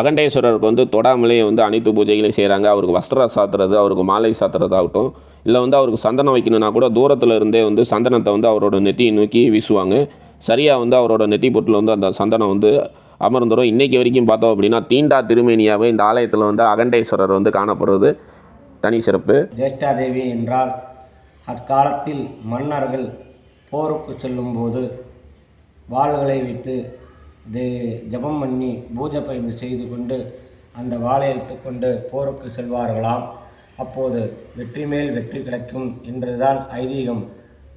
அகண்டேஸ்வரருக்கு வந்து தொடாமலேயே வந்து அனைத்து பூஜைகளையும் செய்கிறாங்க அவருக்கு வஸ்திரம் சாத்துறது அவருக்கு மாலை சாத்துறதாகட்டும் இல்லை வந்து அவருக்கு சந்தனம் வைக்கணும்னா கூட தூரத்தில் இருந்தே வந்து சந்தனத்தை வந்து அவரோட நெத்தியை நோக்கி வீசுவாங்க. சரியாக வந்து அவரோட நெத்தி பொட்டில் வந்து அந்த சந்தனம் வந்து அமர்ந்துடும் இன்றைக்கி வரைக்கும் பார்த்தோம் அப்படின்னா தீண்டா திருமேனியாகவே இந்த ஆலயத்தில் வந்து அகண்டேஸ்வரர் வந்து காணப்படுறது தனி சிறப்பு. ஜேஷ்டாதேவி என்றால் அக்காலத்தில் மன்னர்கள் போருக்கு செல்லும்போது வாள்களை வைத்து தே ஜபம் பண்ணி பூஜை பயிற்சி செய்து கொண்டு அந்த வாளை எடுத்துக்கொண்டு போருக்கு செல்வார்களாம். அப்போது வெற்றி மேல் வெற்றி கிடைக்கும் என்றுதான் ஐதீகம்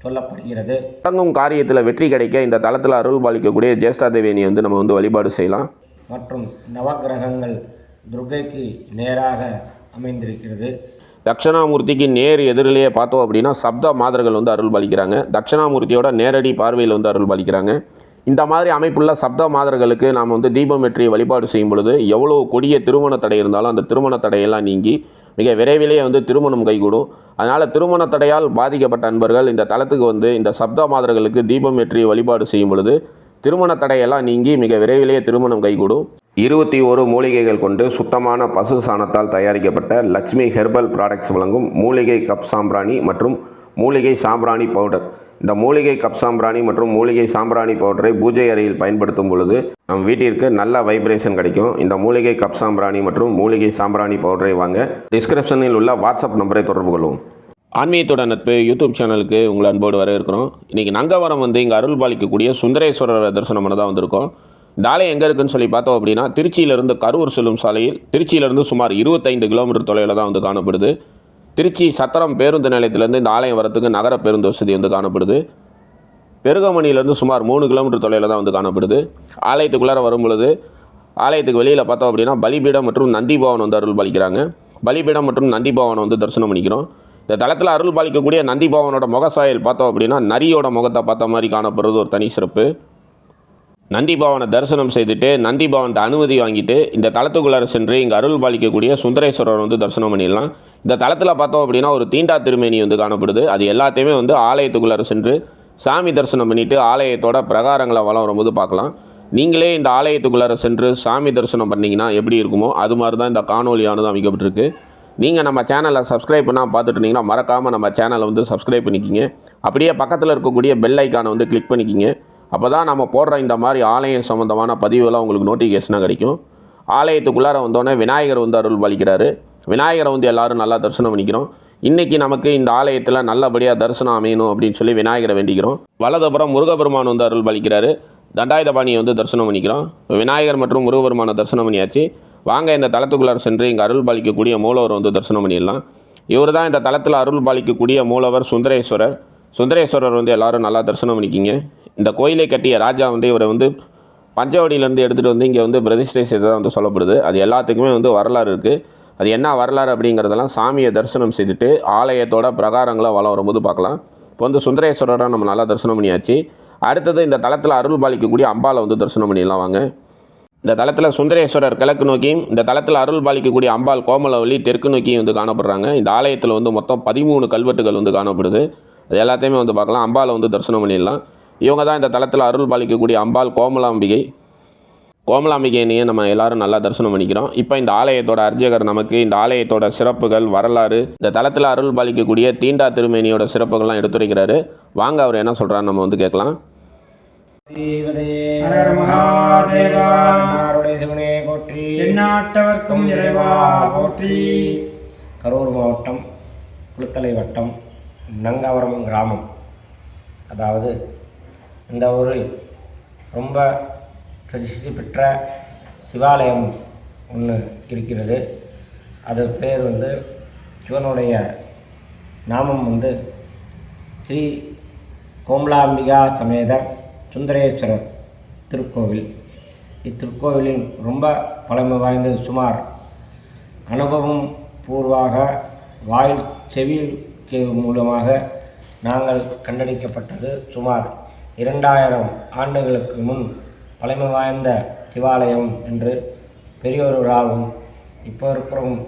சொல்லப்படுகிறது. தொடங்கும் காரியத்தில் வெற்றி கிடைக்க இந்த தளத்தில் அருள் பாலிக்கக்கூடிய ஜேஷ்டாதேவியனை வந்து நம்ம வந்து வழிபாடு செய்யலாம். மற்றும் நவக்கிரகங்கள் துர்க்கைக்கு நேராக அமைந்திருக்கிறது. தட்சிணாமூர்த்திக்கு நேர் எதிரிலேயே பார்த்தோம் அப்படின்னா சப்த மாதர்கள் வந்து அருள் பாலிக்கிறாங்க. தட்சிணாமூர்த்தியோட நேரடி பார்வையில் வந்து அருள் பாலிக்கிறாங்க. இந்த மாதிரி அமைப்புள்ள சப்த மாதர்களுக்கு நாம் வந்து தீபம் வெற்றி வழிபாடு செய்யும் பொழுது எவ்வளோ கொடிய திருமண தடை இருந்தாலும் அந்த திருமண தடையெல்லாம் நீங்கி மிக விரைவிலேயே வந்து திருமணம் கைகூடும். அதனால் திருமண தடையால் பாதிக்கப்பட்ட அன்பர்கள் இந்த தளத்துக்கு வந்து இந்த சப்த மாதர்களுக்கு தீபம் ஏற்றி வழிபாடு செய்யும் பொழுது திருமண தடையெல்லாம் நீங்கி மிக விரைவிலேயே திருமணம் கைகூடும். இருபத்தி ஒரு மூலிகைகள் கொண்டு சுத்தமான பசு சாணத்தால் தயாரிக்கப்பட்ட லக்ஷ்மி ஹெர்பல் ப்ராடக்ட்ஸ் வழங்கும் மூலிகை கப் சாம்பிராணி மற்றும் மூலிகை சாம்பிராணி பவுடர் இந்த மூலிகை கப் சாம்பிராணி மற்றும் மூலிகை சாம்பிராணி பவுடரை பூஜை அறையில் பயன்படுத்தும் பொழுது நம் வீட்டிற்கு நல்ல வைப்ரேஷன் கிடைக்கும். இந்த மூலிகை கப் சாம்பிராணி மற்றும் மூலிகை சாம்பிராணி பவுடரை வாங்க டிஸ்கிரிப்ஷனில் உள்ள வாட்ஸ்அப் நம்பரை தொடர்பு கொள்ளும் ஆன்மீகத்தோட நட்பு யூடியூப் சேனலுக்கு உங்களை அன்போடு வரவேற்கிறோம். இன்றைக்கி நங்கவரம் வந்து இங்கே அருள் பாலிக்கக்கூடிய சுந்தரேஸ்வரர் தரிசனம் பண்ண தான் வந்திருக்கோம். இந்த ஆலயம் எங்கே இருக்குன்னு சொல்லி பார்த்தோம் அப்படின்னா திருச்சியிலிருந்து கரூர் செல்லும் சாலையில் திருச்சியிலிருந்து சுமார் இருபத்தைந்து கிலோமீட்டர் தொலைவில் தான் வந்து காணப்படுது. திருச்சி சத்திரம் பேருந்து நிலையத்திலேருந்து இந்த ஆலயம் வரத்துக்கு நகர பேருந்து வசதி வந்து காணப்படுது. பெருகமணியிலேருந்து சுமார் மூணு கிலோமீட்டர் தொலைவில் தான் வந்து காணப்படுது. ஆலயத்துக்குள்ளார வரும் பொழுது ஆலயத்துக்கு வெளியில் பார்த்தோம் அப்படின்னா பலிபீடம் மற்றும் நந்திபவன் வந்து அருள் பாலிக்கிறாங்க பலிபீடம் மற்றும் நந்திபவன் வந்து தரிசனம் பண்ணிக்கிறோம். இந்த தளத்தில் அருள் பாலிக்கக்கூடிய நந்திபவனோட முகசாயல் பார்த்தோம் அப்படின்னா நரியோட முகத்தை பார்த்த மாதிரி காணப்படுறது ஒரு தனி சிறப்பு. நந்தி பவனை தரிசனம் செய்துட்டு நந்தி பவனத்தை அனுமதி வாங்கிட்டு இந்த தளத்துக்குள்ளார சென்று இங்கே அருள் பாலிக்கக்கூடிய சுந்தரேஸ்வரர் வந்து தரிசனம் பண்ணிடலாம். இந்த தளத்தில் பார்த்தோம் அப்படின்னா ஒரு தீண்டா திருமேனி வந்து காணப்படுது. அது எல்லாத்தையுமே வந்து ஆலயத்துக்குள்ளார சென்று சாமி தரிசனம் பண்ணிவிட்டு ஆலயத்தோட பிரகாரங்களை வளம் வரும்போது பார்க்கலாம். நீங்களே இந்த ஆலயத்துக்குள்ளார சென்று சாமி தரிசனம் பண்ணிங்கன்னா எப்படி இருக்குமோ அது மாதிரி தான் இந்த காணொலியானது அமைக்கப்பட்டிருக்கு. நீங்கள் நம்ம சேனலை சப்ஸ்கிரைப் பண்ணால் பார்த்துட்டு இருந்தீங்கன்னா மறக்காமல் நம்ம சேனலை வந்து சப்ஸ்கிரைப் பண்ணிக்கிங்க. அப்படியே பக்கத்தில் இருக்கக்கூடிய பெல் ஐக்கானை வந்து கிளிக் பண்ணிக்கிங்க. அப்போ தான் நம்ம போடுற இந்த மாதிரி ஆலயம் சம்மந்தமான பதிவுலாம் உங்களுக்கு நோட்டிஃபிகேஷனாக கிடைக்கும். ஆலயத்துக்குள்ளார வந்தோடனே விநாயகர் வந்து அருள் பாலிக்கிறாரு. விநாயகரை வந்து எல்லாரும் நல்லா தரிசனம் பண்ணிக்கிறோம். இன்றைக்கி நமக்கு இந்த ஆலயத்தில் நல்லபடியாக தரிசனம் அமையணும் அப்படின்னு சொல்லி விநாயகரை வேண்டிக்கிறோம். வலதுபுறம் முருகபெருமான் வந்து அருள் பாலிக்கிறாரு. தண்டாயுதபாணியை வந்து தரிசனம் பண்ணிக்கிறோம். விநாயகர் மற்றும் முருகபெருமானை தரிசனம் பண்ணியாச்சு. வாங்க இந்த தலத்துக்குள்ளார சென்று இங்கே அருள் பாலிக்கக்கூடிய மூலவர் வந்து தரிசனம் பண்ணிடலாம். இவர் தான் இந்த தளத்தில் அருள் பாலிக்கக்கூடிய மூலவர் சுந்தரேஸ்வரர். சுந்தரேஸ்வரர் வந்து எல்லோரும் நல்லா தரிசனம் பண்ணிக்கிங்க. இந்த கோயிலை கட்டிய ராஜா வந்து இவரை வந்து பஞ்சவடியிலேருந்து எடுத்துகிட்டு வந்து இங்கே வந்து பிரதிஷ்டை செய்ததாக வந்து சொல்லப்படுது. அது எல்லாத்துக்குமே வந்து வரலாறு இருக்குது அது என்ன வரலாறு அப்படிங்கிறதெல்லாம் சாமியை தரிசனம் செய்துட்டு ஆலயத்தோட பிரகாரங்களை வளம் வரும்போது பார்க்கலாம். இப்போ வந்து சுந்தரேஸ்வரரை நம்ம நல்லா தரிசனம் பண்ணியாச்சு. அடுத்தது இந்த தளத்தில் அருள் பாலிக்கக்கூடிய அம்பாவை வந்து தரிசனம் பண்ணிடலாம் வாங்க. இந்த தளத்தில் சுந்தரேஸ்வரர் கிழக்கு நோக்கியும் இந்த தளத்தில் அருள் பாலிக்கக்கூடிய அம்பாள் கோமலவல்லி தெற்கு நோக்கியும் வந்து காணப்படுறாங்க. இந்த ஆலயத்தில் வந்து மொத்தம் பதிமூணு கல்வெட்டுகள் வந்து காணப்படுது. அது எல்லாத்தையுமே வந்து பார்க்கலாம். அம்பாவை வந்து தரிசனம் பண்ணிடலாம். இவங்க தான் இந்த தளத்தில் அருள் பாலிக்கக்கூடிய அம்பாள் கோமலாம்பிகை. கோமலாம்பிகையனையும் நம்ம எல்லாரும் நல்லா தரிசனம் பண்ணிக்கிறோம். இப்போ இந்த ஆலயத்தோட அர்ச்சகர் நமக்கு இந்த ஆலயத்தோட சிறப்புகள் வரலாறு இந்த தளத்தில் அருள் பாலிக்கக்கூடிய தீண்டா திருமேனியோட சிறப்புகள்லாம் எடுத்துரைக்கிறாரு. வாங்க அவர் என்ன சொல்கிறாரு நம்ம வந்து கேட்கலாம். எந்நாட்டவர்க்கும் இறைவா போற்றி. கரூர் மாவட்டம் குளுத்தலை வட்டம் நங்கவரம் கிராமம். அதாவது இந்த ஊரில் ரொம்ப பிரசித்தி பெற்ற சிவாலயம் ஒன்று இருக்கிறது. அது பேர் வந்து சிவனுடைய நாமம் வந்து ஸ்ரீ கோமலாம்பிகா சமேதர் சுந்தரேஸ்வரர் திருக்கோவில். இத்திருக்கோவிலின் ரொம்ப பழமை வாய்ந்தது சுமார் அனுபவம் பூர்வாக வாயில் செவியில் மூலமாக நாங்கள் கண்டடிக்கப்பட்டது சுமார் இரண்டாயிரம் ஆண்டுகளுக்கு முன் பழமை வாய்ந்த சிவாலயம் என்று பெரியவர்களாகவும் இப்போ இருக்கிறவும்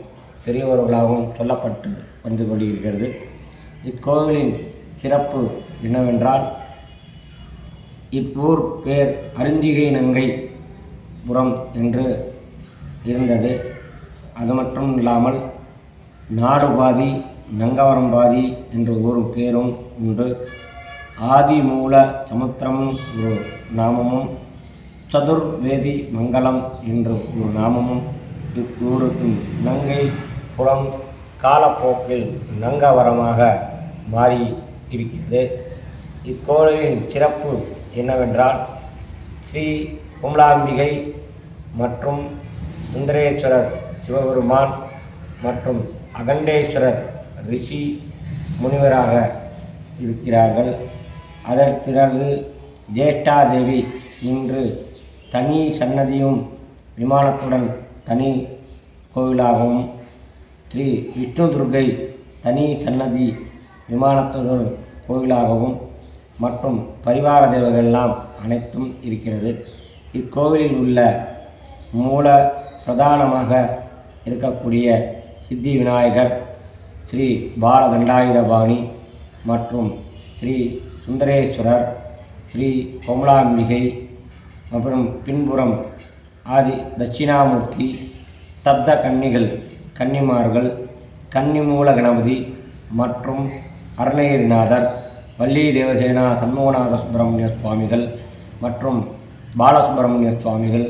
பெரியவர்களாகவும் சொல்லப்பட்டு வந்து கொண்டிருக்கிறது. இக்கோவிலின் சிறப்பு என்னவென்றால் இப்பூர் பேர் அருஞ்சிகை நங்கை புறம் என்று இருந்தது. அது மட்டும் இல்லாமல் நாடு பாதி நங்கவரம்பாதி என்று என்ற ஒரு பேரும் உண்டு. ஆதிமூல சமுத்திரம் ஒரு நாமமும் சதுர்வேதி மங்கலம் என்ற ஒரு நாமமும் இக்கூறுக்கும் நங்கை புறம் காலப்போக்கில் நங்கவரமாக மாறி இருக்கிறது. இக்கோயிலின் சிறப்பு என்னவென்றால் ஸ்ரீ குமலாம்பிகை மற்றும் சுந்தரேஸ்வரர் சிவபெருமான் மற்றும் அகண்டேஸ்வரர் ரிஷி முனிவராக இருக்கிறார்கள். அதன் பிறகு ஜேஷ்டாதேவி இன்று தனி சன்னதியும் விமானத்துடன் தனி கோவிலாகவும் ஸ்ரீ விஷ்ணு துர்கை தனி சன்னதி விமானத்துடன் கோவிலாகவும் மற்றும் பரிவார தேவர்கள்லாம் அனைத்தும் இருக்கிறது. இக்கோவிலில் உள்ள மூல பிரதானமாக இருக்கக்கூடிய சித்தி விநாயகர் ஸ்ரீ பாலதண்டாயுதபாணி மற்றும் ஸ்ரீ சுந்தரேஸ்வரர் ஸ்ரீ கோமலாம்பிகை அப்புறம் பின்புறம் ஆதி தட்சிணாமூர்த்தி தப்த கன்னிகள் கன்னிமார்கள் கன்னிமூல கணபதி மற்றும் அருணகிரிநாதர் வள்ளி தேவசேனா சண்முகநாத சுப்பிரமணிய சுவாமிகள் மற்றும் பாலசுப்பிரமணிய சுவாமிகள்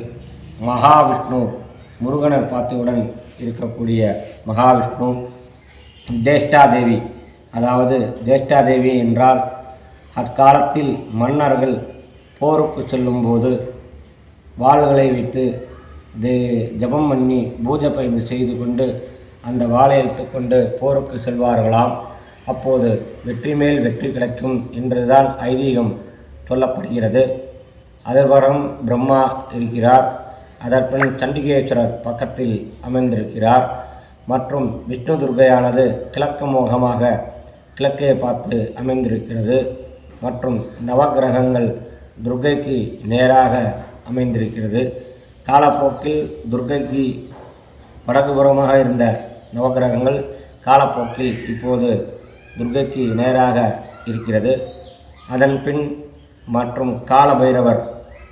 மகாவிஷ்ணு முருகனர் பாத்தியுடன் இருக்கக்கூடிய மகாவிஷ்ணு ஜேஷ்டாதேவி. அதாவது ஜேஷ்டாதேவி என்றால் அக்காலத்தில் மன்னர்கள் போருக்கு செல்லும்போது வாள்களை வைத்து தே ஜபம் பண்ணி பூஜை பயிற்சி செய்து கொண்டு அந்த வாளை எடுத்துக்கொண்டு போருக்கு செல்வார்களாம். அப்போது வெற்றி மேல் வெற்றி கிடைக்கும் என்றுதான் ஐதீகம் சொல்லப்படுகிறது. அதர்வரம் பிரம்மா இருக்கிறார். அதற்பின் சண்டிகேஸ்வரர் பக்கத்தில் அமைந்திருக்கிறார் மற்றும் விஷ்ணு துர்கையானது கிழக்கு மோகமாக கிழக்கே பார்த்து அமைந்திருக்கிறது மற்றும் நவக்கிரகங்கள் துர்கைக்கு நேராக அமைந்திருக்கிறது. காலப்போக்கில் துர்க்கைக்கு வடக்குபுறமாக இருந்த நவக்கிரகங்கள் காலப்போக்கில் இப்போது துர்க்கைக்கு நேராக இருக்கிறது. அதன் பின் மற்றும் காலபைரவர்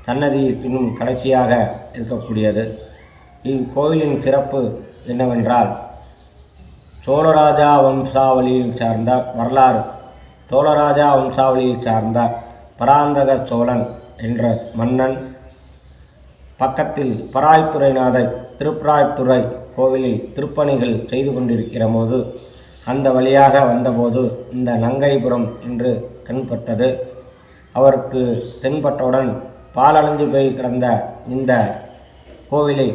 சன்னதி பின்னும் கடைசியாக இருக்கக்கூடியது. இக்கோயிலின் சிறப்பு என்னவென்றால் சோழராஜா வம்சாவளியில் சார்ந்த வரலாறு சோழராஜா வம்சாவளியைச் சார்ந்த பராந்தக சோழன் என்ற மன்னன் பக்கத்தில் பராய்த்துறைநாதர் திருப்பராய்த்துறை கோவிலில் திருப்பணிகள் செய்து கொண்டிருக்கிற போது அந்த வழியாக வந்தபோது இந்த நங்கைபுரம் என்று தென்பட்டது அவருக்கு தென்பட்டவுடன் பாலடைஞ்சு போய் கிடந்த இந்த கோவிலை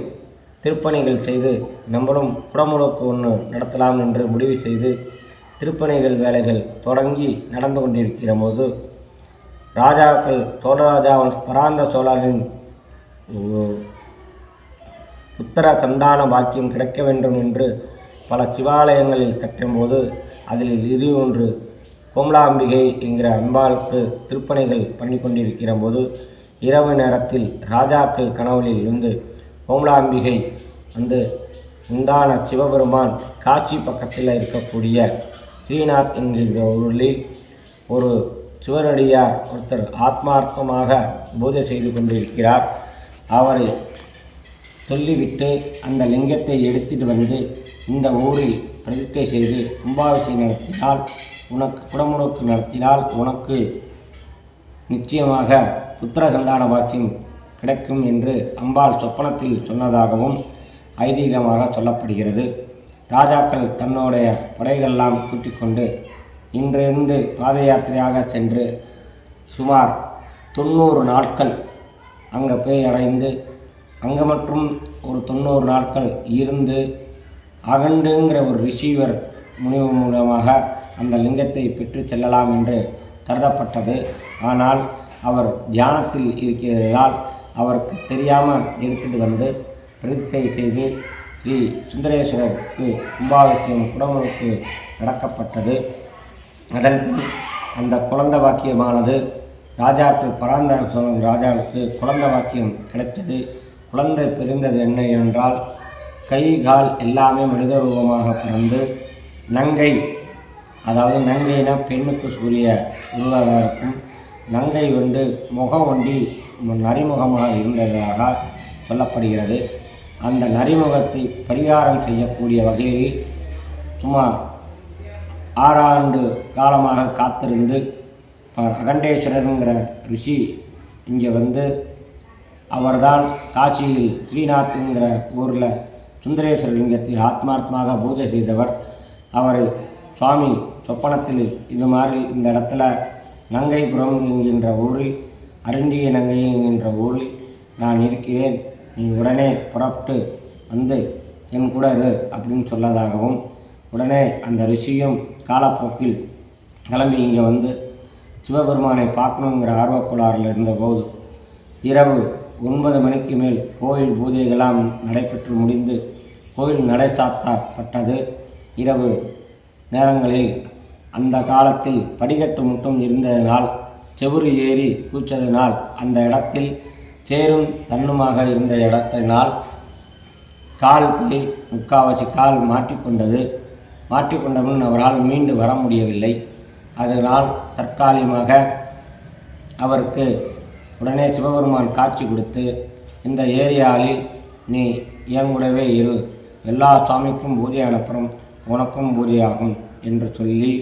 திருப்பணிகள் செய்து நம்மளும் குடமுழுக்கு ஒன்று நடத்தலாம் என்று முடிவு செய்து திருப்பணிகள் வேலைகள் தொடங்கி நடந்து கொண்டிருக்கிற போது ராஜாக்கள் சோழராஜா பராந்த சோழரின் உத்தர சந்தான பாக்கியம் கிடைக்க வேண்டும் என்று பல சிவாலயங்களில் கட்டும்போது அதில் இது ஒன்று கோமலாம்பிகை என்கிற அம்பாளுக்கு திருப்பணிகள் பண்ணி கொண்டிருக்கிற போது இரவு நேரத்தில் ராஜாக்கள் கனவுலில் இருந்து கோமலாம்பிகை வந்து உண்டான சிவபெருமான் காட்சி பக்கத்தில் இருக்கக்கூடிய ஸ்ரீநாத் என்கின்ற ஊரில் ஒரு சிவனடியார் ஒருத்தர் ஆத்மார்த்தமாக பூஜை செய்து கொண்டிருக்கிறார். அவரை சொல்லிவிட்டு அந்த லிங்கத்தை எடுத்துட்டு வந்து இந்த ஊரில் பிரதிஷ்டை செய்து கும்பாபிஷேகம் நடத்தினால் உனக்கு குடமுழுக்கு நடத்தினால் உனக்கு நிச்சயமாக புத்திர சந்தான கிடைக்கும் என்று அம்பாள் சொப்பனத்தில் சொன்னதாகவும் ஐதீகமாக சொல்லப்படுகிறது. ராஜாக்கள் தன்னுடைய படைகளெல்லாம் கூட்டிக் கொண்டு இன்றிருந்து பாத யாத்திரையாக சென்று சுமார் தொண்ணூறு நாட்கள் அங்கே போய் அடைந்து அங்கே மட்டும் ஒரு தொண்ணூறு நாட்கள் இருந்து அகண்டுங்கிற ஒரு ரிசீவர் முனிவு மூலமாக அந்த லிங்கத்தை பெற்று செல்லலாம் என்று கருதப்பட்டது. ஆனால் அவர் தியானத்தில் இருக்கிறதால் அவருக்கு தெரியாமல் எடுத்துட்டு வந்து பிரதிக்கை செய்து ஸ்ரீ சுந்தரேஸ்வரருக்கு கும்பாபிஷேகம் குடமுழுக்கு நடக்கப்பட்டது. அதன் பின் அந்த குழந்தை வாக்கியமானது ராஜாக்கள் பராந்த சோழன் ராஜாவுக்கு குழந்த வாக்கியம் கிடைத்தது. குழந்தை பிரிந்தது என்ன என்றால் கை கால் எல்லாமே மனித ரூபமாக பிறந்து நங்கை அதாவது நங்கைனா பெண்ணுக்கு சூரிய உருவாக இருக்கும் நங்கை வந்து முகம் ஒண்டி நரிமுகமாக இருந்ததாக சொல்லப்படுகிறது. அந்த நரிமுகத்தை பரிகாரம் செய்யக்கூடிய வகையில் சுமார் ஆறாண்டு காலமாக காத்திருந்து அகண்டேஸ்வரருங்கிற ரிஷி இங்கே வந்து அவர்தான் காசியில் ஸ்ரீநாத்ங்கிற ஊரில் சுந்தரேஸ்வர லிங்கத்தை ஆத்மார்த்தமாக பூஜை செய்தவர். அவரை சுவாமி சொப்பனத்தில் இது மாதிரி இந்த இடத்துல நங்கைபுரம் என்கின்ற ஊரில் அருண்டிய நங்கை என்கின்ற ஊரில் நான் இருக்கிறேன். நீ உடனே புறப்பட்டு வந்து என் கூட இரு அப்படின்னு சொல்லதாகவும் உடனே அந்த ரிஷியும் காலப்போக்கில் கிளம்பி இங்கே வந்து சிவபெருமானை பார்க்கணுங்கிற ஆர்வக்கோளாறில் இருந்தபோது இரவு ஒன்பது மணிக்கு மேல் கோயில் பூஜைகளாம் நடைபெற்று முடிந்து கோயில் நடை சாத்தப்பட்டது. இரவு நேரங்களில் அந்த காலத்தில் படிக்கட்டு மட்டும் இருந்ததினால் செவுறு ஏறி கூச்சதினால் அந்த இடத்தில் தேரும் தன்னுமாக இருந்த இடத்தினால் கால் போய் முக்காவாசி கால் மாட்டிக்கொண்டது. மாட்டிக்கொண்டவன் அவரால் மீண்டு வர முடியவில்லை. அதனால் தற்காலிகமாக அவருக்கு உடனே சிவபெருமான் காட்சி கொடுத்து இந்த ஏரியாவில் நீ என் கூடவே இரு. எல்லா சாமிக்கும் பூஜை அனுப்புகிறோம் உனக்கும் பூஜையாகும் என்று சொல்லி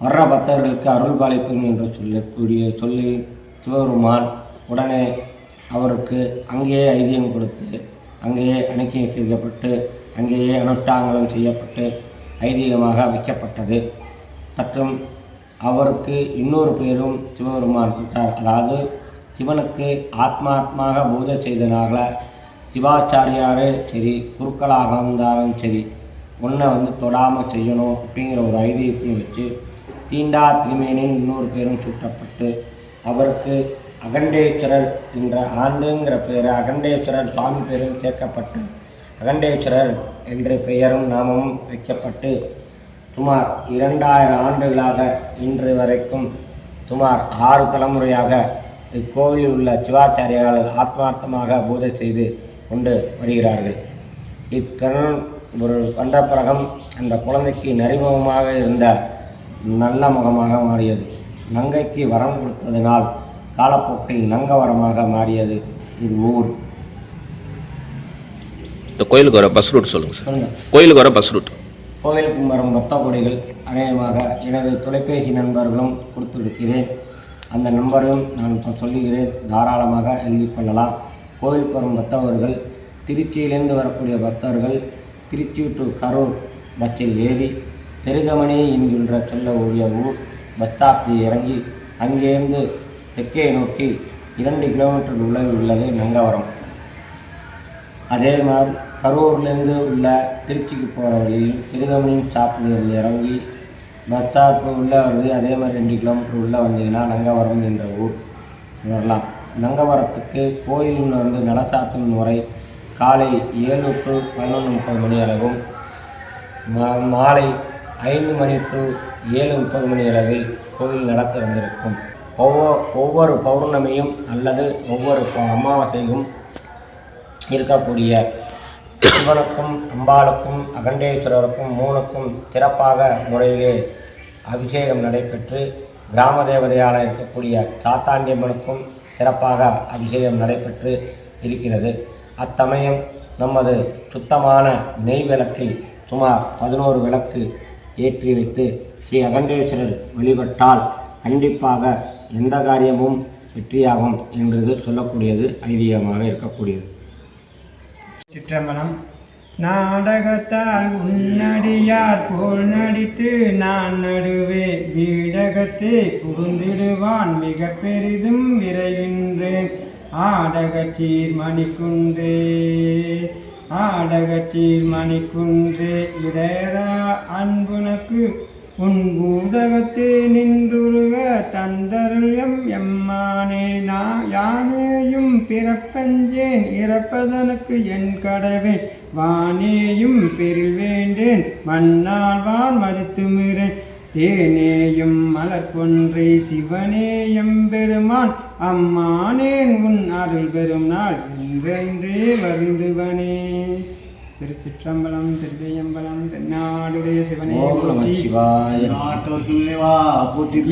வர்ற பக்தர்களுக்கு அருள் பாலிப்பேன் என்று சொல்லக்கூடிய சொல்லி சிவபெருமான் உடனே அவருக்கு அங்கேயே ஐதியம் கொடுத்து அங்கேயே அணுக்கி வைக்கப்பட்டு அங்கேயே அனுஷ்டாங்கலம் செய்யப்பட்டு ஐதீகமாக வைக்கப்பட்டது. மற்றும் அவருக்கு இன்னொரு பேரும் சிவபெருமான் கொடுத்தார். அதாவது சிவனுக்கு ஆத்மாத்மாக பூஜை செய்தனால சிவாச்சாரியாரே சரி குருக்களாக இருந்தாலும் சரி உன்னை வந்து தொடாமல் செய்யணும் அப்படிங்கிற ஒரு ஐதீகத்தையும் வச்சு தீண்டா திருமேனின் இன்னொரு பேரும் சூட்டப்பட்டு அவருக்கு அகண்டேஸ்வரர் என்ற ஆண்டுங்கிற பெயர் அகண்டேஸ்வரர் சுவாமி பேரும் சேர்க்கப்பட்டு அகண்டேஸ்வரர் என்ற பெயரும் நாமமும் வைக்கப்பட்டு சுமார் இரண்டாயிரம் ஆண்டுகளாக இன்று வரைக்கும் சுமார் ஆறு தலைமுறையாக இக்கோவிலில் உள்ள சிவாச்சாரியார்கள் ஆத்மார்த்தமாக பூஜை செய்து கொண்டு வருகிறார்கள். இக்கணன் ஒரு வந்த பிறகம் அந்த குழந்தைக்கு நரிமுகமாக இருந்த நல்ல முகமாக மாறியது. நங்கைக்கு வரம் கொடுத்ததினால் காலப்போக்கில் நங்கவரமாக மாறியது இது ஊர். இந்த கோயிலுக்கு வர பஸ் ரூட் சொல்லுங்கள் சார் கோயிலுக்கு வர பஸ் ரூட் கோவிலுக்கு வரும் பக்த கொடிகள் அநேகமாக எனது தொலைபேசி நண்பர்களும் கொடுத்திருக்கிறேன். அந்த நம்பரையும் நான் இப்போ சொல்லுகிறேன். தாராளமாக எழுதி கொள்ளலாம். கோவிலுக்கு வரும் பக்தவர்கள் திருச்சியிலேருந்து வரக்கூடிய பக்தர்கள் திருச்சி டு கரூர் பஸ்ஸில் ஏறி பெருகமணி என்கின்ற சொல்ல உரிய ஊர் பஸ் ஸ்டாப்பில் இறங்கி அங்கேருந்து தெற்கே நோக்கி இரண்டு கிலோமீட்டர் உள்ள உள்ளது நங்கவரம் அதே மாதிரி கரூர்லேருந்து உள்ள திருச்சிக்கு போகிற வழியில் திருகமணியும் ஸ்டாப்பில் இறங்கி பஸ் உள்ளே வருது அதே மாதிரி ரெண்டு கிலோமீட்டர் உள்ளே வந்தீங்கன்னா நங்கவரம் என்ற ஊர் வரலாம். நங்கவரத்துக்கு கோயிலில் வந்து நடசாத்தும் முறை காலை ஏழு டு பதினொன்று முப்பது மணி அளவும் மா- மாலை ஐந்து மணி டு ஏழு முப்பது மணி அளவில் கோயில் நடத்த வந்திருக்கும். ஒவ்வொரு ஒவ்வொரு பௌர்ணமியும் அல்லது ஒவ்வொரு அமாவாசையும் இருக்கக்கூடிய சிவனுக்கும் அம்பாளுக்கும் அகண்டேஸ்வரருக்கும் மூணுக்கும் சிறப்பாக முறையிலே அபிஷேகம் நடைபெற்று கிராம தேவதையாக இருக்கக்கூடிய சாத்தாண்டியம்மனுக்கும் சிறப்பாக அபிஷேகம் நடைபெற்று இருக்கிறது. அத்தமயம் நமது சுத்தமான நெய் விளக்கில் சுமார் பதினோரு விளக்கு ஏற்றி வைத்து ஸ்ரீ அகண்டேஸ்வரர் வழிபட்டால் கண்டிப்பாக எந்த காரியமும் வெற்றியாகும் என்று சொல்லக்கூடியது ஐதீகமாக இருக்கக்கூடியது. சிற்றம்பலம். நாடகத்தால் உன்னடியார் போல் நடித்து நான் நடுவே வீடகத்தை புகுந்திடுவான் மிக பெரிதும் விரைகின்றேன். ஆடகச்சீர் மணிக்குன்றே ஆடகச்சீர் மணிக்குன்றே இடையரா அன்புனக்கு உன் ஊடகத்தே நின்றுருக தந்தருள்யம் எம்மானே நான் யானேயும் பிறப்பஞ்சேன் இறப்பதனுக்கு என் கடவேன் வானேயும் பெரில் வேண்டேன் மண்ணால் வான் மதித்துமிறேன் தேனேயும் மலர்கொன்றை சிவனேயம் பெருமான் அம்மானேன் உன் அருள் பெரும் நாள் என்றென்றே வருந்துவனே. திருச்சிற்றம்பலம் திருவையம்பலம் தென்னாடுடைய சிவனே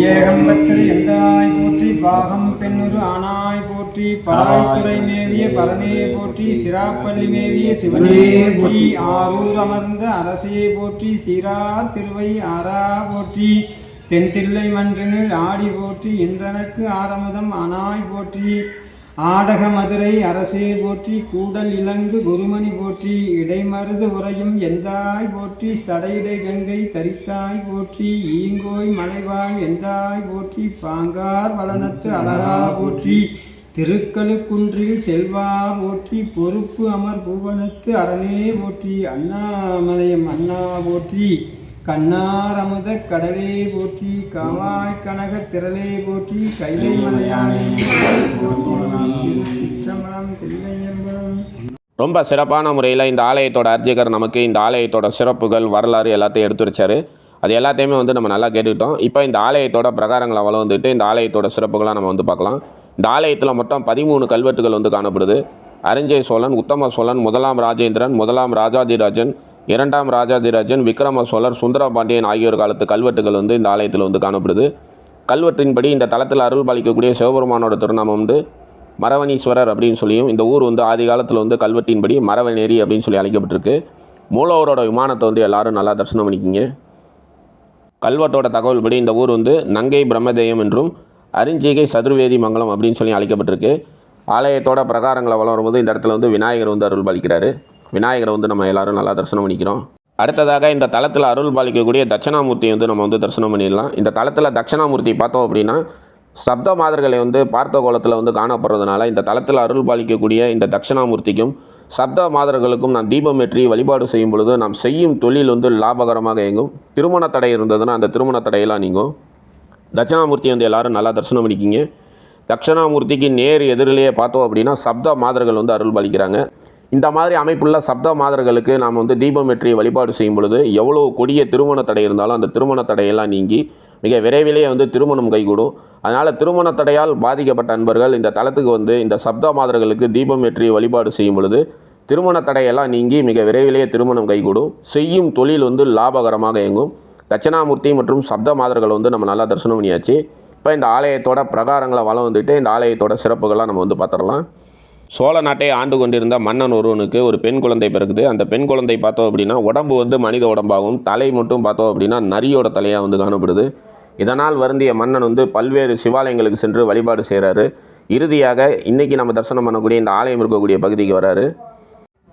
ஏகம்பத்திரை எந்தாய் போற்றி பாகம் பெண்ணுரு ஆனாய் போற்றி பராய்த்துறை மேவிய பரனே போற்றி சிராப்பள்ளி மேவிய சிவனே போற்றி ஆரூர் அமர்ந்த அரசே போற்றி சீரார் திருவை ஆரா போற்றி தென்தில்லை மன்றினில் ஆடி போற்றி இன்றனக்கு ஆரமுதம் ஆனாய் போற்றி ஆடக மதுரை அரசே போற்றி கூடல் இலங்கு குருமணி போற்றி இடைமருது உறையும் எந்தாய் போற்றி சடையிடை கங்கை தரித்தாய் போற்றி ஈங்கோய் மலைவாய் எந்தாய் போற்றி பாங்கார் வளனத்து அழகா போற்றி திருக்கழுக்குன்றில் செல்வா போற்றி பொறுப்பு அமர் பூவனத்து அரணே போற்றி அண்ணாமலையம் அண்ணா போற்றி. கண்ணார் அமுத கடலே போற்றி காவாய் கனக திரளே போற்றி கைலை மலையானே போற்றி சிற்றம்பலம் தில்லையம்பலம் ரொம்ப சிறப்பான முறையில் இந்த ஆலயத்தோட அர்ச்சகர் நமக்கு இந்த ஆலயத்தோட சிறப்புகள் வரலாறு எல்லாத்தையும் எடுத்து வச்சாரு அது எல்லாத்தையுமே வந்து நம்ம நல்லா கேட்டுக்கிட்டோம். இப்போ இந்த ஆலயத்தோட பிரகாரங்களை வளம் வந்துட்டு இந்த ஆலயத்தோட சிறப்புகளாக நம்ம வந்து பார்க்கலாம். இந்த ஆலயத்தில் மொத்தம் பதிமூணு கல்வெட்டுகள் வந்து காணப்படுது. அரிஞ்சய சோழன் உத்தம சோழன் முதலாம் ராஜேந்திரன் முதலாம் ராஜாதிராஜன் இரண்டாம் ராஜாதிராஜன் விக்ரம சோழர் சுந்தர பாண்டியன் ஆகியோர் காலத்து கல்வெட்டுகள் வந்து இந்த ஆலயத்தில் வந்து காணப்படுது. கல்வெட்டின்படி இந்த தளத்தில் அருள் பாலிக்கக்கூடிய சிவபெருமானோட திருநாமம் வந்து மரவணீஸ்வரர் அப்படின்னு சொல்லியும் இந்த ஊர் வந்து ஆதி காலத்தில் வந்து கல்வெட்டின்படி மரவநேரி அப்படின்னு சொல்லி அழைக்கப்பட்டிருக்கு. மூலவரோட விமானத்தை வந்து எல்லாரும் நல்லா தரிசனம் பண்ணிக்கிங்க. கல்வெட்டோட தகவல்படி இந்த ஊர் வந்து நங்கை பிரம்மதேயம் என்றும் அரிஞ்சிகை சதுர்வேதி மங்கலம் அப்படின்னு சொல்லி அழைக்கப்பட்டிருக்கு. ஆலயத்தோட பிரகாரங்களை வளரும்போது இந்த இடத்துல வந்து விநாயகர் வந்து அருள் பாலிக்கிறாரு. விநாயகரை வந்து நம்ம எல்லோரும் நல்லா தரிசனம் பண்ணிக்கிறோம். அடுத்ததாக இந்த தளத்தில் அருள் பாலிக்கக்கூடிய தட்சணாமூர்த்தியை வந்து நம்ம வந்து தரிசனம் பண்ணிடலாம். இந்த தளத்தில் தட்சணாமூர்த்தி பார்த்தோம் அப்படின்னா சப்த மாதர்களை வந்து பார்த்த கோலத்தில் வந்து காணப்படுறதுனால இந்த தளத்தில் அருள் பாலிக்கக்கூடிய இந்த தட்சணாமூர்த்திக்கும் சப்த மாதர்களுக்கும் நாம் தீபம் ஏற்றி வழிபாடு செய்யும் பொழுது நாம் செய்யும் தொழில் வந்து லாபகரமாக இயங்கும். திருமண தடை இருந்ததுன்னா அந்த திருமண தடையெல்லாம் நீங்கும். தட்சிணாமூர்த்தி வந்து எல்லாரும் நல்லா தரிசனம் பண்ணிக்கிங்க. தட்சிணாமூர்த்திக்கு நேர் எதிரிலேயே பார்த்தோம் அப்படின்னா சப்த மாதர்கள் வந்து அருள் பாலிக்கிறாங்க. இந்த மாதிரி அமைப்புள்ள சப்த மாதர்களுக்கு நாம் வந்து தீபம் வெற்றி வழிபாடு செய்யும் பொழுது எவ்வளோ கொடிய திருமண தடை இருந்தாலும் அந்த திருமண தடையெல்லாம் நீங்கி மிக விரைவிலேயே வந்து திருமணம் கைகூடும். அதனால் திருமண தடையால் பாதிக்கப்பட்ட அன்பர்கள் இந்த தளத்துக்கு வந்து இந்த சப்த மாதர்களுக்கு தீபம் ஏற்றி வழிபாடு செய்யும் பொழுது திருமண தடையெல்லாம் நீங்கி மிக விரைவிலேயே திருமணம் கைகூடும். செய்யும் தொழில் வந்து லாபகரமாக இயங்கும். தட்சிணாமூர்த்தி மற்றும் சப்த மாதர்கள் வந்து நம்ம நல்லா தரிசனம் பண்ணியாச்சு. இப்போ இந்த ஆலயத்தோட பிரகாரங்களை வளம் வந்துட்டு இந்த ஆலயத்தோட சிறப்புகள்லாம் நம்ம வந்து பார்த்துடலாம். சோழ நாட்டை ஆண்டு கொண்டிருந்த மன்னன் ஒருவனுக்கு ஒரு பெண் குழந்தை பிறகுது அந்த பெண் குழந்தை பார்த்தோம் அப்படின்னா உடம்பு வந்து மனித உடம்பாகவும் தலை மட்டும் பார்த்தோம் அப்படின்னா நரியோட தலையாக வந்து காணப்படுது. இதனால் வருந்திய மன்னன் வந்து பல்வேறு சிவாலயங்களுக்கு சென்று வழிபாடு செய்கிறாரு. இறுதியாக இன்றைக்கி நம்ம தரிசனம் பண்ணக்கூடிய இந்த ஆலயம் இருக்கக்கூடிய பகுதிக்கு வராரு.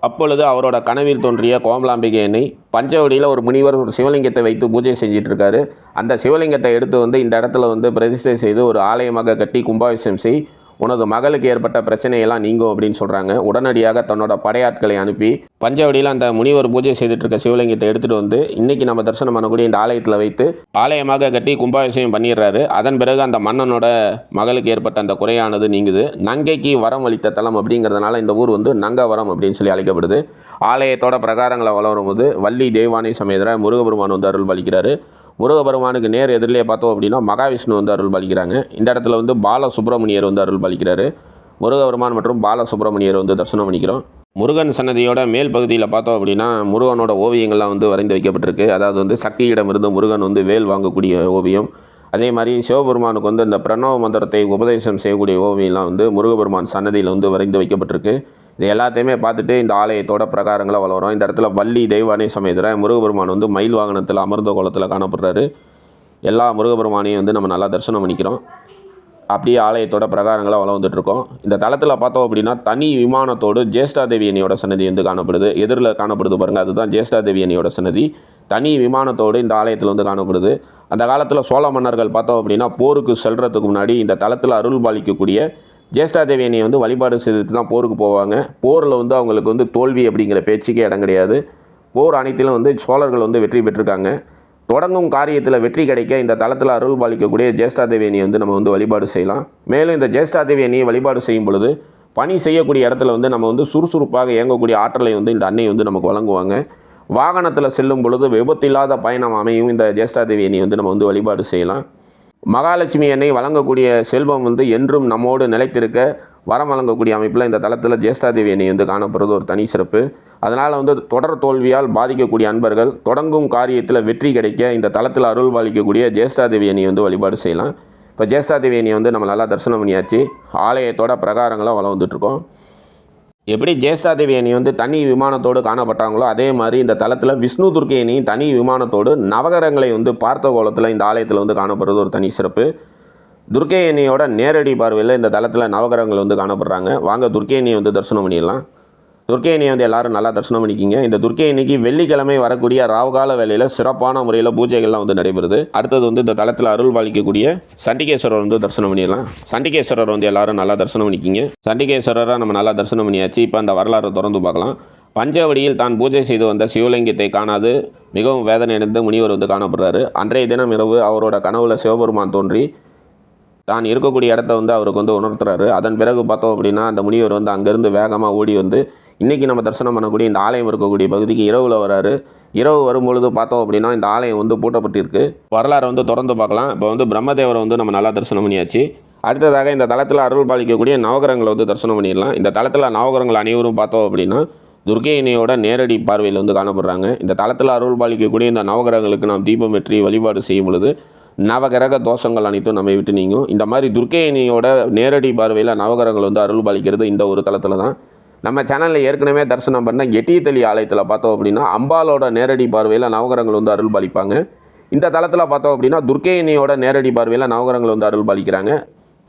அப்பொழுது அவரோட கனவில் தோன்றிய கோமலாம்பிகை எண்ணெய் பஞ்சவடியில் ஒரு முனிவர் ஒரு சிவலிங்கத்தை வைத்து பூஜை செஞ்சிட்ருக்காரு அந்த சிவலிங்கத்தை எடுத்து வந்து இந்த இடத்துல வந்து பிரதிஷ்டை செய்து ஒரு ஆலயமாக கட்டி கும்பாபிஷேகம் செய் உனது மகளுக்கு ஏற்பட்ட பிரச்சனையெல்லாம் நீங்கும் அப்படின்னு சொல்கிறாங்க உடனடியாக தன்னோட படையாட்களை அனுப்பி பஞ்சவடியில் அந்த முனிவர் பூஜை செய்துட்டு இருக்க சிவலிங்கத்தை எடுத்துகிட்டு வந்து இன்னைக்கு நம்ம தரிசனம் பண்ணக்கூடிய இந்த ஆலயத்தில் வைத்து ஆலயமாக கட்டி கும்பாபிஷேகம் பண்ணிடுறாரு. அதன் பிறகு அந்த மன்னனோட மகளுக்கு ஏற்பட்ட அந்த குறையானது நீங்குது. நங்கைக்கு வரம் அளித்த தலம் அப்படிங்கிறதுனால இந்த ஊர் வந்து நங்கவரம் அப்படின்னு சொல்லி அழைக்கப்படுது. ஆலயத்தோட பிரகாரங்களை வளரும் போது வள்ளி தெய்வானை சமேதர முருகபெருமான் வந்து அருள் பலிக்கிறாரு முருகபெருமானுக்கு நேர் எதிரிலே பார்த்தோம் அப்படின்னா மகாவிஷ்ணு வந்து அருள் பாலிக்கிறாங்க இந்த இடத்துல வந்து பாலசுப்ரமணியர் வந்து அருள் பாலிக்கிறாரு முருகபெருமான் மற்றும் பாலசுப்ரமணியர் வந்து தரிசனம் பண்ணிக்கிறோம். முருகன் சன்னதியோட மேல் பகுதியில் பார்த்தோம் அப்படின்னா முருகனோட ஓவியங்கள்லாம் வந்து வரைந்து வைக்கப்பட்டிருக்கு. அதாவது வந்து சக்தியிடமிருந்து முருகன் வந்து வேல் வாங்கக்கூடிய ஓவியம். அதே மாதிரி சிவபெருமானுக்கு வந்து இந்த பிரணவ மந்திரத்தை உபதேசம் செய்யக்கூடிய ஓவியம்லாம் வந்து முருகபெருமான் சன்னதியில் வந்து வரைந்து வைக்கப்பட்டிருக்கு. இது எல்லாத்தையுமே பார்த்துட்டு இந்த ஆலயத்தோட பிரகாரங்களை வளரும் இந்த இடத்துல வள்ளி தெய்வானே சமயத்தில் முருகபெருமான் வந்து மயில் வாகனத்தில் அமர்ந்த கோலத்தில் காணப்படுறாரு. எல்லா முருகபெருமானையும் வந்து நம்ம நல்லா தரிசனம் பண்ணிக்கிறோம். அப்படியே ஆலயத்தோட பிரகாரங்களாக வளம் வந்துட்டுருக்கோம். இந்த தளத்தில் பார்த்தோம் அப்படின்னா தனி விமானத்தோடு ஜேஷ்டாதேவி அணியோட சன்னதி வந்து காணப்படுது. எதிரில் காணப்படுது பாருங்கள் அதுதான் ஜேஷ்டாதேவி அணியோட சன்னதி. தனி விமானத்தோடு இந்த ஆலயத்தில் வந்து காணப்படுது. அந்த காலத்தில் சோழ மன்னர்கள் பார்த்தோம் அப்படின்னா போருக்கு செல்றதுக்கு முன்னாடி இந்த தளத்தில் அருள் பாலிக்கக்கூடிய ஜேஷ்டாதேவி அணியை வந்து வழிபாடு செய்துட்டு தான் போருக்கு போவாங்க. போரில் வந்து அவங்களுக்கு வந்து தோல்வி அப்படிங்கிற பேச்சுக்கே இடம் கிடையாது. போர் அனைத்திலும் வந்து சோழர்கள் வந்து வெற்றி பெற்றிருக்காங்க. தொடங்கும் காரியத்தில் வெற்றி கிடைக்க இந்த தளத்தில் அருள் பாலிக்கக்கூடிய ஜேஷ்டாதேவி வந்து நம்ம வந்து வழிபாடு செய்யலாம். மேலும் இந்த ஜேஷ்டாதேவி வழிபாடு செய்யும் பொழுது பணி செய்யக்கூடிய இடத்துல வந்து நம்ம வந்து சுறுசுறுப்பாக இயங்கக்கூடிய ஆற்றலை வந்து இந்த அன்னை வந்து நமக்கு வழங்குவாங்க. வாகனத்தில் செல்லும் பொழுது விபத்தில்லாத பயணம் அமையும். இந்த ஜேஷ்டாதேவி வந்து நம்ம வந்து வழிபாடு செய்யலாம். மகாலட்சுமி எண்ணெய் வழங்கக்கூடிய செல்வம் வந்து என்றும் நம்மோடு நிலைத்திருக்க வரம் வழங்கக்கூடிய அமைப்பில் இந்த தளத்தில் ஜேஷ்டாதேவி எண்ணெய் வந்து காணப்படுறது ஒரு தனி சிறப்பு. அதனால் வந்து தொடர் தோல்வியால் பாதிக்கக்கூடிய அன்பர்கள் தொடங்கும் காரியத்தில் வெற்றி கிடைக்க இந்த தளத்தில் அருள் பாலிக்கக்கூடிய ஜேஷ்டாதேவி எண்ணெய் வந்து வழிபாடு செய்யலாம். இப்போ ஜேஷ்டாதேவி எண்ணெய் வந்து நம்ம நல்லா தரிசனம் பண்ணியாச்சு. ஆலயத்தோட பிரகாரங்களாக வளர்ந்துட்டுருக்கோம். எப்படி ஜேஷ்டாதேவி அணி வந்து தனி விமானத்தோடு காணப்பட்டாங்களோ அதே மாதிரி இந்த தளத்தில் விஷ்ணு துர்க்கை தனி விமானத்தோடு நவகரங்களை வந்து பார்த்த கோலத்தில் இந்த ஆலயத்தில் வந்து காணப்படுறது ஒரு தனி சிறப்பு. துர்க்கை நேரடி பார்வையில் இந்த தளத்தில் நவகரங்கள் வந்து காணப்படுறாங்க. வாங்க துர்க்கையணியை வந்து தரிசனம் பண்ணிடலாம். துர்க்கை வந்து எல்லாரும் நல்லா தரிசனம் பண்ணிக்கிங்க. இந்த துர்க்கை அன்னைக்கு வெள்ளிக்கிழமை வரக்கூடிய ராவுகால வேலையில் சிறப்பான முறையில் பூஜைகள்லாம் வந்து நடைபெறுது. அடுத்தது வந்து இந்த தளத்தில் அருள் பாலிக்கக்கூடிய சண்டிகேஸ்வரர் வந்து தரிசனம் பண்ணிடலாம். சண்டிகேஸ்வரர் வந்து எல்லாரும் நல்லா தரிசனம் பண்ணிக்கிங்க. சண்டிகேஸ்வரரை நம்ம நல்லா தரிசனம் பண்ணியாச்சு. இப்போ அந்த வரலாறு திறந்து பார்க்கலாம். பஞ்சவடியில் தான் பூஜை செய்து வந்த சிவலிங்கத்தை காணாது மிகவும் வேதனை அடைந்து முனிவர் வந்து காணப்படுறாரு. அன்றைய தினம் இரவு அவரோட கனவுல சிவபெருமான் தோன்றி தான் இருக்கக்கூடிய இடத்த வந்து அவருக்கு வந்து உணர்த்துறாரு. அதன் பிறகு பார்த்தோம் அப்படின்னா அந்த முனிவர் வந்து அங்கேருந்து வேகமாக ஓடி வந்து இன்றைக்கி நம்ம தரிசனம் பண்ணக்கூடிய இந்த ஆலயம் இருக்கக்கூடிய பகுதிக்கு இரவில் வராரு. இரவு வரும்பொழுது பார்த்தோம் அப்படின்னா இந்த ஆலயம் வந்து பூட்டப்பட்டிருக்கு. வரலாறை வந்து திறந்து பார்க்கலாம். இப்போ வந்து பிரம்மதேவரை வந்து நம்ம நல்லா தரிசனம் பண்ணியாச்சு. அடுத்ததாக இந்த தளத்தில் அருள் பாலிக்கக்கூடிய நவகிரகங்களை வந்து தரிசனம் பண்ணிடலாம். இந்த தளத்தில் நவகரங்கள் அனைவரும் பார்த்தோம் அப்படின்னா துர்கையினையோட நேரடி பார்வையில் வந்து காணப்படுறாங்க. இந்த தளத்தில் அருள் பாலிக்கக்கூடிய இந்த நவகிரகங்களுக்கு நாம் தீபம் வெற்றி வழிபாடு செய்யும் பொழுது நவகிரக தோஷங்கள் அனைத்தும் நம்மை விட்டு நீங்கும். இந்த மாதிரி துர்க்கை நேரடி பார்வையில் நவகிரகங்கள் வந்து அருள் பாலிக்கிறது இந்த ஒரு தளத்தில் தான் நம்ம சேனலில் ஏற்கனவே தரிசனம் பண்ண எட்டியத்தளி ஆலயத்தில் பார்த்தோம் அப்படின்னா அம்பாலோட நேரடி பார்வையில் நவகிரகங்கள் வந்து அருள் பாலிப்பாங்க இந்த தளத்தில் பார்த்தோம் அப்படின்னா துர்க்கையினியோட நேரடி பார்வையில் நவகிரகங்கள் வந்து அருள் பாலிக்கிறாங்க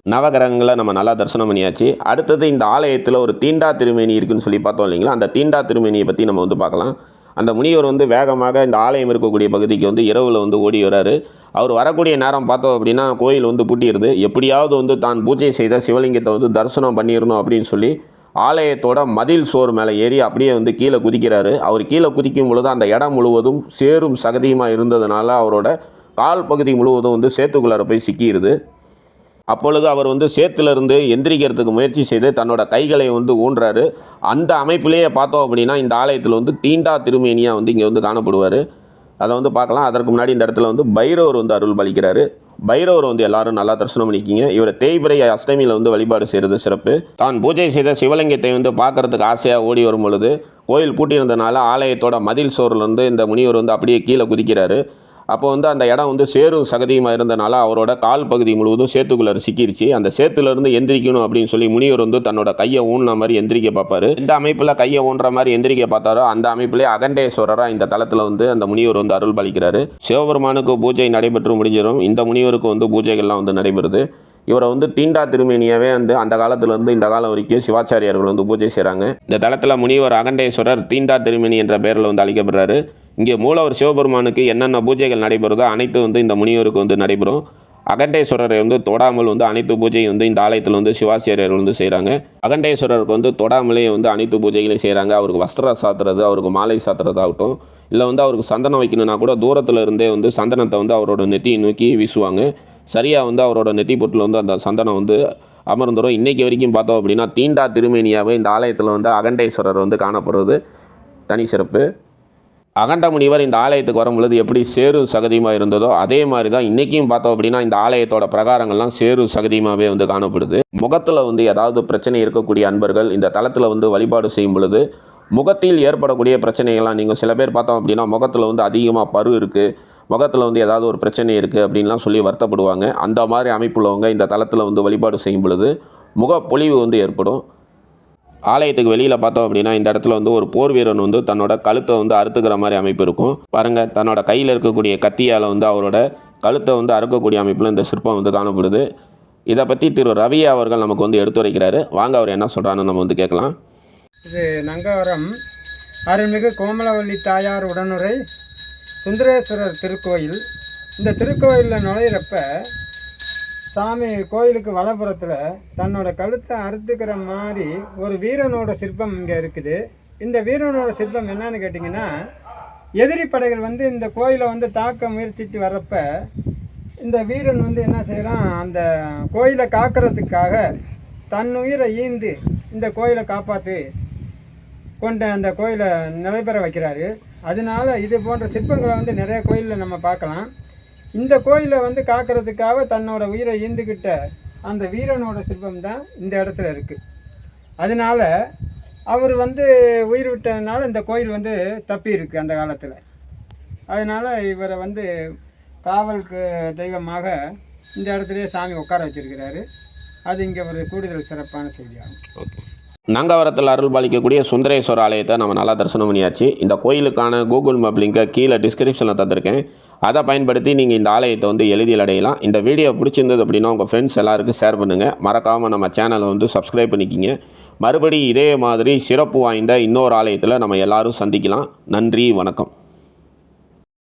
நவகிரகங்களை நம்ம நல்லா தரிசனம் பண்ணியாச்சு. அடுத்தது இந்த ஆலயத்தில் ஒரு தீண்டா திருமேனி இருக்குன்னு சொல்லி பார்த்தோம் இல்லைங்களா? அந்த தீண்டா திருமேனியை பற்றி நம்ம வந்து பார்க்கலாம். அந்த முனிவர் வந்து வேகமாக இந்த ஆலயம் இருக்கக்கூடிய பகுதிக்கு வந்து இரவில் வந்து ஓடி வராரு. அவர் வரக்கூடிய நேரம் பார்த்தோம் அப்படின்னா கோயில் வந்து பூட்டிடுது எப்படியாவது வந்து தான் பூஜை செய்த சிவலிங்கத்தை வந்து தரிசனம் பண்ணிடணும் அப்படின்னு சொல்லி ஆலயத்தோட மதில் சோறு மேலே ஏறி அப்படியே வந்து கீழே குதிக்கிறாரு. அவர் கீழே குதிக்கும் பொழுது அந்த இடம் முழுவதும் சேரும் சகதியுமாக இருந்ததுனால அவரோட கால் பகுதி முழுவதும் வந்து சேத்துக்குள்ளார போய் சிக்கிடுது அப்பொழுது அவர் வந்து சேத்துலேருந்து எந்திரிக்கிறதுக்கு முயற்சி செய்து தன்னோட கைகளை வந்து ஊன்றாரு. அந்த அமைப்பிலேயே பார்த்தோம் அப்படின்னா இந்த ஆலயத்தில் வந்து தீண்டா திருமேனியாக வந்து இங்கே வந்து காணப்படுவார். அதை வந்து பார்க்கலாம். அதற்கு முன்னாடி இந்த இடத்துல வந்து பைரவர் வந்து அருள் பலிக்கிறாரு பைரவர் வந்து எல்லாரும் நல்லா தரிசனம் பண்ணிக்கிங்க இவரை தேய்பிரை அஷ்டமியில் வந்து வழிபாடு செய்கிறது சிறப்பு. தான் பூஜை செய்த சிவலிங்கத்தை வந்து பார்க்கறதுக்கு ஆசையாக ஓடி வரும் பொழுது கோயில் பூட்டியிருந்தனால ஆலயத்தோட மதில் சோறுலேருந்து இந்த முனிவர் வந்து அப்படியே கீழே குதிக்கிறாரு. அப்போ வந்து அந்த இடம் வந்து சேரும் சகதியுமாக இருந்தனால அவரோட கால் பகுதி முழுவதும் சேத்துக்குள்ளே சிக்கிருச்சு. அந்த சேத்துலேருந்து எந்திரிக்கணும் அப்படின்னு சொல்லி முனிவர் வந்து தன்னோட கையை ஊன்ன மாதிரி எந்திரிக்க பார்ப்பாரு. இந்த அமைப்பில் கையை ஊன்ற மாதிரி எந்திரிக்க பார்த்தாரோ அந்த அமைப்பிலே அகண்டேஸ்வரராக இந்த தளத்தில் வந்து அந்த முனிவர் வந்து அருள் பலிக்கிறாரு. சிவபெருமானுக்கு பூஜை நடைபெற்று முடிஞ்சிடும் இந்த முனிவருக்கு வந்து பூஜைகள்லாம் வந்து நடைபெறுது. இவரை வந்து தீண்டா திருமேனியாவே வந்து அந்த காலத்துலேருந்து இந்த காலம் வரைக்கும் சிவாச்சாரியார்கள் வந்து பூஜை செய்கிறாங்க இந்த தளத்தில் முனிவர் அகண்டேஸ்வரர் தீண்டா திருமேனி என்ற பெயரில் வந்து அழைக்கப்படுறாரு. இங்கே மூலவர் சிவபெருமானுக்கு என்னென்ன பூஜைகள் நடைபெறுதோ அனைத்து வந்து இந்த முனிவருக்கு வந்து நடைபெறும். அகண்டேஸ்வரரை வந்து தொடாமல் வந்து அனைத்து பூஜையும் வந்து இந்த ஆலயத்தில் வந்து சிவாச்சாரியர்கள் வந்து செய்கிறாங்க அகண்டேஸ்வரருக்கு வந்து தொடாமலே வந்து அனைத்து பூஜைகளையும் செய்கிறாங்க அவருக்கு வஸ்திரம் சாத்துறது அவருக்கு மாலை சாத்துறது ஆகட்டும் இல்லை வந்து அவருக்கு சந்தனம் வைக்கணும்னா கூட தூரத்தில் இருந்தே வந்து சந்தனத்தை வந்து அவரோட நெத்தியை நோக்கி வீசுவாங்க. சரியாக வந்து அவரோட நெத்தி பொட்டில் வந்து அந்த சந்தனம் வந்து அமர்ந்துடும் இன்றைக்கி வரைக்கும் பார்த்தோம் அப்படின்னா தீண்டா திருமேனியாகவே இந்த ஆலயத்தில் வந்து அகண்டேஸ்வரர் வந்து காணப்படுறது தனி சிறப்பு. அகண்ட முனிவர் இந்த ஆலயத்துக்கு வரும் பொழுது எப்படி சேரும் சகதியமாக இருந்ததோ அதே மாதிரி தான் இன்றைக்கும் பார்த்தோம் அப்படின்னா இந்த ஆலயத்தோட பிரகாரங்கள்லாம் சேரு சகதியமாகவே வந்து காணப்படுது. முகத்தில் வந்து ஏதாவது பிரச்சனை இருக்கக்கூடிய அன்பர்கள் இந்த தளத்தில் வந்து வழிபாடு செய்யும் பொழுது முகத்தில் ஏற்படக்கூடிய பிரச்சனைகள்லாம் நீங்கள் சில பேர் பார்த்தோம் அப்படின்னா முகத்தில் வந்து அதிகமாக பரு இருக்குது முகத்தில் வந்து ஏதாவது ஒரு பிரச்சனை இருக்குது அப்படின்லாம் சொல்லி வருத்தப்படுவாங்க. அந்த மாதிரி அமைப்புள்ளவங்க இந்த தளத்தில் வந்து வழிபாடு செய்யும் பொழுது முகப்பொழிவு வந்து ஏற்படும். ஆலயத்துக்கு வெளியில் பார்த்தோம் அப்படின்னா இந்த இடத்துல வந்து ஒரு போர் வீரன் வந்து தன்னோட கழுத்தை வந்து அறுத்துக்கிற மாதிரி அமைப்பு இருக்கும். பாருங்கள் தன்னோட கையில் இருக்கக்கூடிய கத்தியால் வந்து அவரோட கழுத்தை வந்து அறுக்கக்கூடிய அமைப்பில் இந்த சிற்பம் வந்து காணப்படுது. இதை பற்றி திரு ரவி அவர்கள் நமக்கு வந்து எடுத்துரைக்கிறாரு வாங்க அவர் என்ன சொல்கிறான்னு நம்ம வந்து கேட்கலாம். இது நங்கவரம் அருள்மிகு கோமலவல்லி தாயார் உடனுரை சுந்தரேஸ்வரர் திருக்கோயில். இந்த திருக்கோயிலில் நுழையிறப்ப சாமி கோயிலுக்கு வலப்புறத்தில் தன்னோட கழுத்தை அறுத்துக்கிற மாதிரி ஒரு வீரனோட சிற்பம் இங்கே இருக்குது. இந்த வீரனோட சிற்பம் என்னன்னு கேட்டிங்கன்னா எதிரி படைகள் வந்து இந்த கோயிலை வந்து தாக்க முயற்சிட்டு வர்றப்ப இந்த வீரன் வந்து என்ன செய்கிறான் அந்த கோயிலை காக்கிறதுக்காக தன்னுயிரை ஈந்து இந்த கோயிலை காப்பாற்று கொண்டு அந்த கோயிலை நிலைபெற வைக்கிறாரு. அதனால இது போன்ற சிற்பங்களை வந்து நிறைய கோயிலில் நம்ம பார்க்கலாம். இந்த கோயிலை வந்து காக்கிறதுக்காக தன்னோட உயிரை ஈந்துக்கிட்ட அந்த வீரனோட சிற்பம் தான் இந்த இடத்துல இருக்குது அதனால அவர் வந்து உயிர் விட்டதுனால இந்த கோயில் வந்து தப்பி இருக்கு அந்த காலத்தில். அதனால் இவரை வந்து காவலுக்கு தெய்வமாக இந்த இடத்துலையே சாமி உட்கார வச்சிருக்கிறாரு. அது இங்கே ஒரு கூடுதல் சிறப்பான செய்தியாகும். ஓகே நாங்கவரத்தில் அருள் பாலிக்கக்கூடிய சுந்தரேஸ்வரர் ஆலயத்தை நம்ம நல்லா தரிசனம் பண்ணியாச்சு. இந்த கோயிலுக்கான கூகுள் மேப் லிங்கை கீழே டிஸ்கிரிப்ஷனில் தந்திருக்கேன். அதை பயன்படுத்தி நீங்கள் இந்த ஆலயத்தை வந்து எளிதில் அடையலாம். இந்த வீடியோ பிடிச்சிருந்தது அப்படின்னா உங்கள் ஃப்ரெண்ட்ஸ் எல்லாருக்கும் ஷேர் பண்ணுங்கள் மறக்காமல் நம்ம சேனலை வந்து சப்ஸ்கிரைப் பண்ணிக்கிங்க. மறுபடி இதே மாதிரி சிறப்பு வாய்ந்த இன்னொரு ஆலயத்தில் நம்ம எல்லாரும் சந்திக்கலாம். நன்றி வணக்கம்.